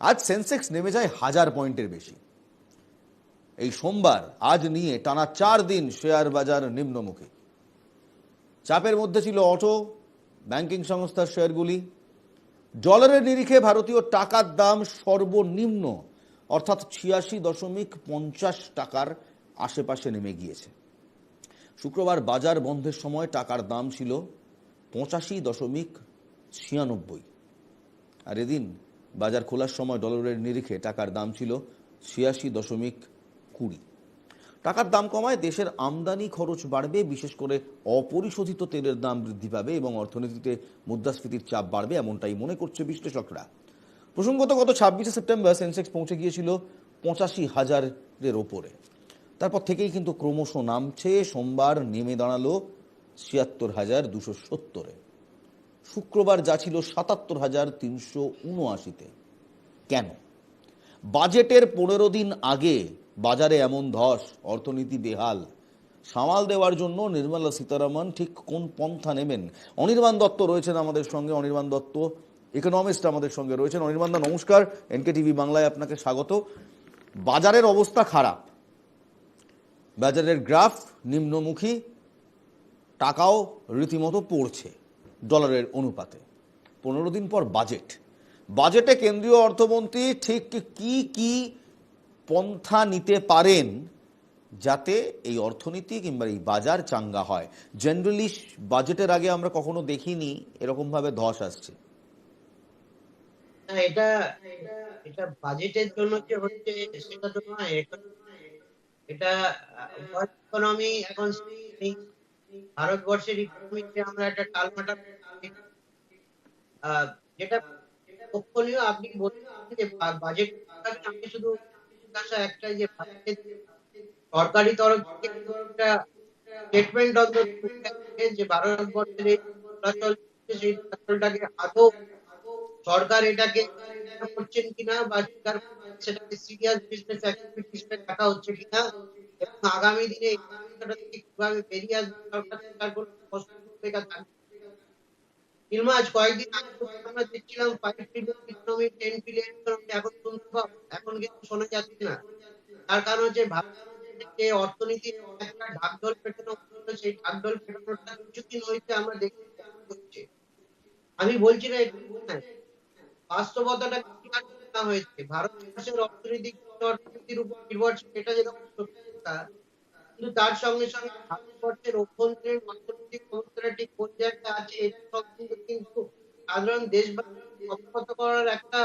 আজ সেন্সেক্স নেমে যায় হাজার পয়েন্টের বেশি। এই সোমবার আজ নিয়ে টানা চার দিন শেয়ার বাজার নিম্নমুখী। চাপের মধ্যে ছিল অটো, ব্যাংকিং সংস্থার শেয়ারগুলি। ডলারের নিরিখে ভারতীয় টাকার দাম সর্বনিম্ন, অর্থাৎ ছিয়াশি দশমিক পঞ্চাশ টাকার আশেপাশে নেমে গিয়েছে। শুক্রবার বাজার বন্ধের সময় টাকার দাম ছিল পঁচাশি দশমিক ছিয়ানব্বই। আর এদিন বাজার খোলার সময় ডলারের নিরিখে টাকার দাম ছিল ছিয়াশি দশমিক কুড়ি। টাকার দাম কমায় দেশের আমদানি খরচ বাড়বে, বিশেষ করে অপরিশোধিত তেলের দাম বৃদ্ধি পাবে এবং অর্থনীতিতে মুদ্রাস্ফীতির চাপ বাড়বে এমনটাই মনে করছে বিশ্লেষকরা। প্রসঙ্গত গত ছাব্বিশে সেপ্টেম্বর সেন্সেক্স পৌঁছে গিয়েছিল পঁচাশি হাজারের ওপরে। তারপর থেকেই কিন্তু ক্রমশ নামছে। সোমবার নেমে দাঁড়াল ছিয়াত্তর হাজার দুশো সত্তরে। শুক্রবার যা ছিল সাতাত্তর হাজার তিনশো উনআশিতে। কেন? বাজেটের পনেরো দিন আগে বাজারে এমন ধস, অর্থনীতি বেহাল। সামাল দেওয়ার জন্য নির্মলা সীতারামন ঠিক কোন পন্থা নেবেন? অনির্বাণ দত্ত রয়েছেন আমাদের সঙ্গে, অনির্বাণ দত্ত ইকোনমিস্ট আমাদের সঙ্গে রয়েছেন। অনির্বাণ দা, নমস্কার। এনকে টিভি বাংলায় আপনাকে স্বাগত। বাজারের অবস্থা খারাপ। বাজারের গ্রাফ নিম্নমুখী, টাকাও রীতিমতো পড়ছে। ডলারের অনুপাতে। পনেরো দিন পর বাজেট। বাজেটে কেন্দ্রীয় অর্থমন্ত্রী ঠিক কি কি পন্থা নিতে পারেন যাতে এই অর্থনীতি কিংবা এই বাজার চাঙ্গা হয়। জেনারেলি বাজেটের আগে আমরা কখনো দেখিনি, এরকমভাবে ধস আসছে। এটা এটা বাজেটের জন্য যে হচ্ছে, সেটা তো নয়। এটা- ইকোনমি এখন ভারতবর্ষের ইকোনমিতে আমরা একটা টালমাটাল আহ, যেটা লক্ষণীয় আপনি বলছেন যে বাজেট আমি শুধু জিজ্ঞাসা একটাই যে বাজেটের সরকারি তরফ থেকে কিন্তু একটা স্টেটমেন্ট অন্তত যে ভারতবর্ষের এই চলাচল সেই চলাচলটাকে আদৌ সরকার এটাকে করছেন কিনা বা স্বীকার সেটাকে সিরিয়াস বিজনেস অ্যাক্টিভিটি হিসেবে দেখা হচ্ছে কিনা এবং আগামী দিনে এই সমস্যাটা থেকে কীভাবে বেরিয়ে আসবে সরকার তার কোনো স্পষ্ট ভূমিকা থাকবে আজ কয়েকদিন আগে আমরা দেখছিলাম five trillion economy ten trillion economy এখন শুনতে পাবো এখন কিন্তু শোনা যাচ্ছে না। তার কারণ হচ্ছে যে অর্থনীতি, একটা ঢাকঢোল পেটানো সেই ঢাকঢোল পেটানোটা কিছুদিন হয়েছে আমরা দেখতে হচ্ছে আমি বলছি না। বাস্তবতাটা হয়েছে। ভারতবর্ষের অর্থনৈতিক অর্থনীতির উপর নির্ভরশীল। এটা যেরকম সত্যি কথা, কিন্তু তার সঙ্গে সঙ্গে ভারতবর্ষের অভ্যন্তরীণ অর্থনৈতিক অবস্থাটা ঠিক কোন জায়গায় আছে এটা সম্বন্ধে কিন্তু সাধারণ দেশবাসী অবগত করার একটা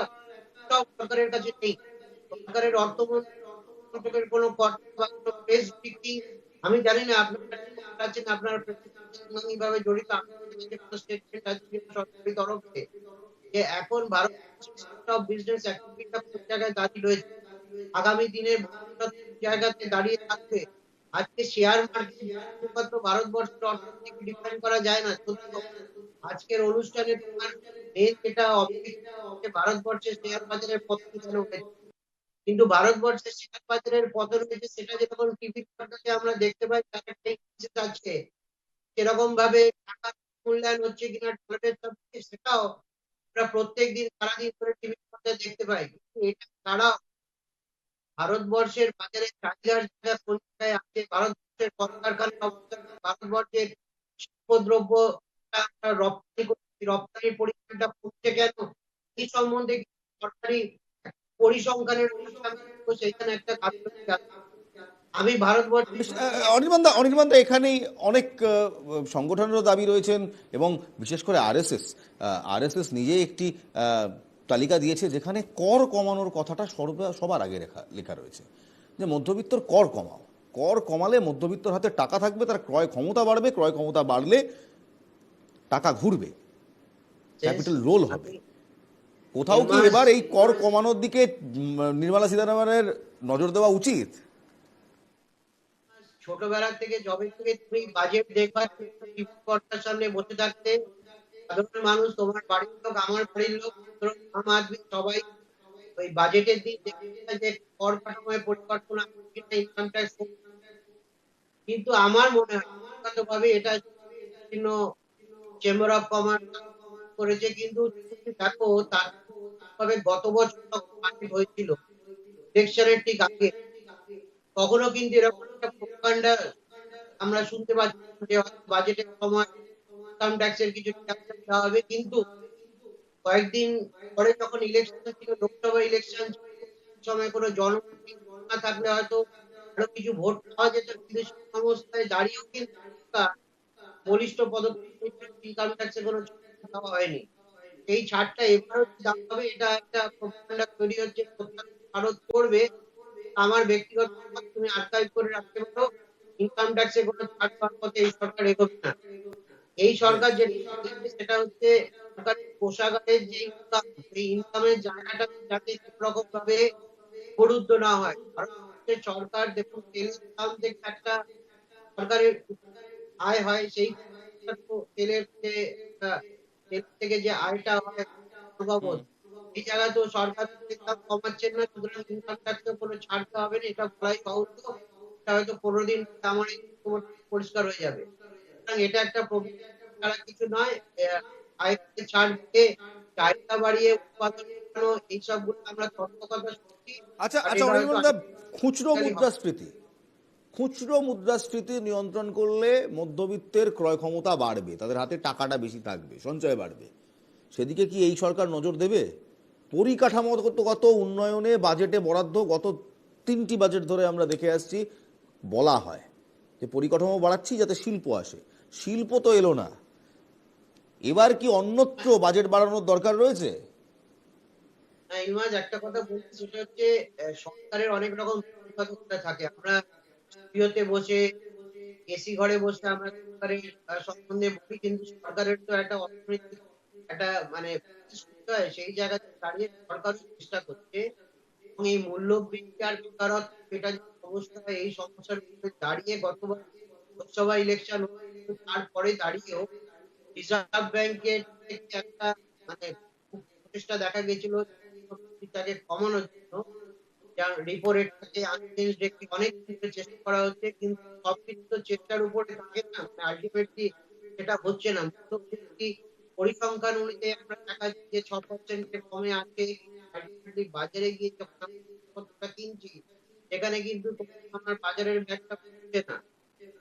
সরকারের কাছে নেই। সরকারের অর্থমন্ত্রকের কোনো কর্তা বা কোনো প্রেস ব্রিফিং আমি জানি না আপনার আছেন আপনার ভাবে জড়িত স্টেটমেন্ট আছে সরকারি তরফ যে এখন ভারত বিজনেস অ্যাক্টিভিটিটা কোন জায়গায় দাঁড়িয়ে রয়েছে? আগামী দিনে জায়গাতে দাঁড়িয়ে থাকবে। আজকে শেয়ার মার্কেট ভারতবর্ষের অর্থনীতিকে ডিফাইন করা যায় না আজকের অনুষ্ঠানে তোমার মেন যেটা ভারতবর্ষের শেয়ার বাজারের পতন কেন হয়েছে কিন্তু ভারতবর্ষের শেয়ার বাজারের পতন হয়েছে সেটা যেরকম টিভির পর্দাতে আমরা দেখতে পাই সেরকম ভাবে টাকার মূল্যায়ন হচ্ছে কিনা ডলারের সেটাও আমরা প্রত্যেক দিন সারাদিন করে টিভির পর্দায় দেখতে পাই। এটা ছাড়াও ভারতবর্ষের বাজারে চাহিদার জায়গা কোন জায়গায় আছে। ভারতবর্ষের কলকারখানার অবস্থা কি? ভারতবর্ষের শিল্পদ্রব্য রপ্তানি করছি রপ্তানির পরিমাণটা কমছে কেন? এই সম্বন্ধে সরকারি পরিসংখ্যানের অনুষ্ঠান তো সেখানে একটা আমি ভারতবর্ষ অনির্বাণ দা অনির্বাণ দা এখানেই অনেক সংগঠনেরও দাবি রয়েছেন এবং বিশেষ করে আরএসএস আরএসএস নিজে একটি তালিকা দিয়েছে যেখানে কর কমানোর কথাটা সর্ব- সবার আগে লেখা লেখা রয়েছে। যে মধ্যবিত্তর কর কমাও। কর কমালে মধ্যবিত্তর হাতে টাকা থাকবে তার ক্রয় ক্ষমতা বাড়বে ক্রয় ক্ষমতা বাড়লে টাকা ঘুরবে ক্যাপিটাল রোল হবে। কোথাও কি এবার- এই কর কমানোর দিকে নির্মলা সীতারামনের নজর দেওয়া উচিত? ছোটবেলা থেকে যবে থেকে তুমি বাজেট দেখবার কর্তার সামনে বসে থাকতে সাধারণ মানুষ, তোমার বাড়ির লোক, আমার বাড়ির লোক আম আদমি, সবাই ওই বাজেটের দিক যে কর কাঠামোয় পরিকল্পনা ইনকাম ট্যাক্স কিন্তু আমার মনে হয় ভাবে এটা বিভিন্ন চেম্বার অফ কমার্স করেছে, কিন্তু দেখো, তার তবে গত বছর বাজেট হয়েছিল। ইলেকশনের ঠিক আগে। তখনও কিন্তু এরকম একটা আমরা শুনতে পাচ্ছি যে বাজেটের সময় ইনকাম ট্যাক্সের কিছু ট্যাক্স দেওয়া হবে। কিন্তু কয়েকদিন পরে যখন ইলেকশন ছিল, লোকসভা ইলেকশন সময় কোনো জনগণকে না থাকলে হয়তো আরও কিছু ভোট পাওয়া যেত। কিন্তু সেই অবস্থায় দাঁড়িয়েও কিন্তু বলিষ্ঠ পদক্ষেপ ইনকাম ট্যাক্সে কোনো দেওয়া হয়নি। এই ছাড়টা এবারও দেওয়া হবে এটা একটা প্রোপাগান্ডা তৈরি হচ্ছে ভারত করবে। আমার ব্যক্তিগত তুমি আর্কাইভ করে রাখতে পারো। ইনকাম ট্যাক্সে কোনো ছাড় পাওয়ার পথে এই সরকার এগোবে না। এই সরকার যে সেটা হচ্ছে সরকারের কোষাগারের যে ইনকাম এই ইনকামের জায়গাটা যাতে রকম ভাবে অবরুদ্ধ না হয়। কারণ হচ্ছে সরকার দেখুন তেলের দাম থেকে একটা সরকারের আয় হয়, সেই তেলের যে, তেল থেকে যে আয়টা হয় এই জায়গায় তো সরকার দাম কমাচ্ছেন না, সুতরাং ইনকাম ট্যাক্সে কোনো ছাড়তে হবে না, এটা বলাই সহজ। হয়তো পনেরো দিন আমার পরিষ্কার হয়ে যাবে। এটা একটা ছাড়া কিছু নয়। আহ, ছাড় দিয়ে চাহিদা বাড়িয়ে উৎপাদন বাড়ানো এইসবগুলো আমরা তর্ক শুনছি আচ্ছা আচ্ছা এবার অনির্বাণ খুচরো মুদ্রাস্ফীতি। খুচরো মুদ্রাস্ফীতি নিয়ন্ত্রণ করলে মধ্যবিত্তের ক্রয় ক্ষমতা বাড়বে তাদের হাতে টাকাটা বেশি থাকবে সঞ্চয় বাড়বে। সেদিকে কি এই সরকার নজর দেবে? পরিকাঠামোগত উন্নয়নে বাজেটে বরাদ্দ গত তিনটি বাজেট ধরে আমরা দেখে আসছি বলা হয় যে পরিকাঠামো বাড়াচ্ছি যাতে শিল্প আসে। শিল্প তো এলো না। এবার কি অন্যত্র বাজেট বাড়ানোর দরকার রয়েছে? একটা কথা বলছি, সেটা হচ্ছে সরকারের অনেক রকম থাকে। আমরা স্টুডিওতে বসে, এসি ঘরে বসে আমরা সরকারের সম্বন্ধে বলি, কিন্তু সরকারের তো একটা অর্থনৈতিক, একটা মানে সেই জায়গাতে দাঁড়িয়ে সরকার চেষ্টা করছে। এবং এই মূল্য আর বেকারত্ব, এটা সমস্যা এই সমস্যার দাঁড়িয়ে গতবার লোকসভা ইলেকশন তারপরে দাঁড়িয়েও রিজার্ভ ব্যাংকের একটা মানে প্রচেষ্টা দেখা গেছিল তাকে কমানোর জন্য রিপো রেটটাকে আনচেঞ্জ রেখে অনেক কিছু চেষ্টা করা হচ্ছে, কিন্তু সবকিছু চেষ্টার উপরে থাকে না আলটিমেটলি সেটা হচ্ছে না। মূল্যবৃদ্ধি পরিসংখ্যান অনুযায়ী আমরা দেখা যাচ্ছে যে ছ পার্সেন্টের কমে আছে আলটিমেটলি বাজারে গিয়ে যখন আমরা কিনছি, সেখানে কিন্তু আমার বাজারের ব্যাগটা পড়ছে না।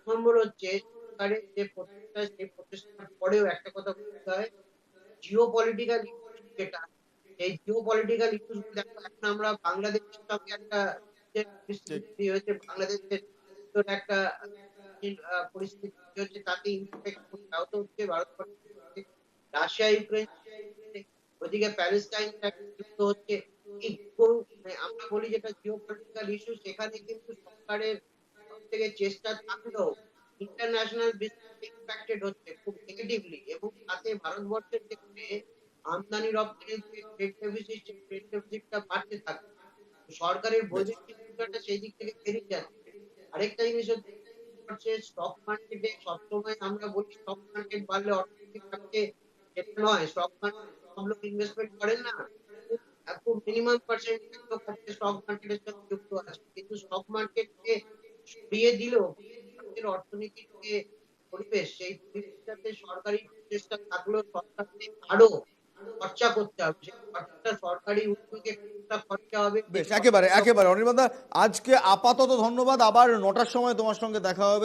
নম্বর হচ্ছে সরকারের যে প্রচেষ্টা সেই প্রচেষ্টার পরেও একটা কথা বলতে হয় জিও পলিটিক্যাল যেটা, এই জিও পলিটিক্যাল ইস্যুস এখন আমরা বাংলাদেশের সঙ্গে একটা পরিস্থিতি হয়েছে, বাংলাদেশের একটা পরিস্থিতি হচ্ছে তাতে ইম্প্যাক্ট সাউথ হচ্ছে ভারত রাশিয়া, ইউক্রেন, ওদিকে প্যালেস্টাইন যুদ্ধ হচ্ছে মানে আমরা বলি যেটা জিও পলিটিক্যাল ইস্যু সেখানে কিন্তু সরকারের থেকে চেষ্টা থাকলেও ইন্টারন্যাশনাল বিজনেস ইম্প্যাক্টেড হচ্ছে খুব নেগেটিভলি এবং তাতে ভারতবর্ষের ক্ষেত্রে আমদানি রপ্তানির যে ট্রেড ডেফিসিট ট্রেড ডেফিসিটটা বাড়তে থাকে সরকারের বৈদেশিক মুদ্রাটা সেই দিক থেকে বেরিয়ে যাচ্ছে। আরেকটা জিনিস হচ্ছে স্টক মার্কেটে সবসময় আমরা বলি স্টক মার্কেট বাড়লে অর্থনীতি থাকছে এটা নয় স্টক মার্কেট সব লোক ইনভেস্টমেন্ট করেন না। খুব মিনিমাম পার্সেন্টেজ লোক স্টক মার্কেটের সাথে যুক্ত আছে। কিন্তু স্টক মার্কেটকে সরিয়ে দিলেও ভারতের অর্থনীতির যে পরিবেশ, সেই পরিবেশটাতে সরকারি প্রচেষ্টা থাকলেও সরকারকে আরও খরচা করতে হবে। সেই খরচাটা সরকারি উদ্যোগে খরচা হবে। একেবারে একেবারে। অনির্বাদা আজকে আপাতত ধন্যবাদ। আবার নটার সময় তোমার সঙ্গে দেখা হবে।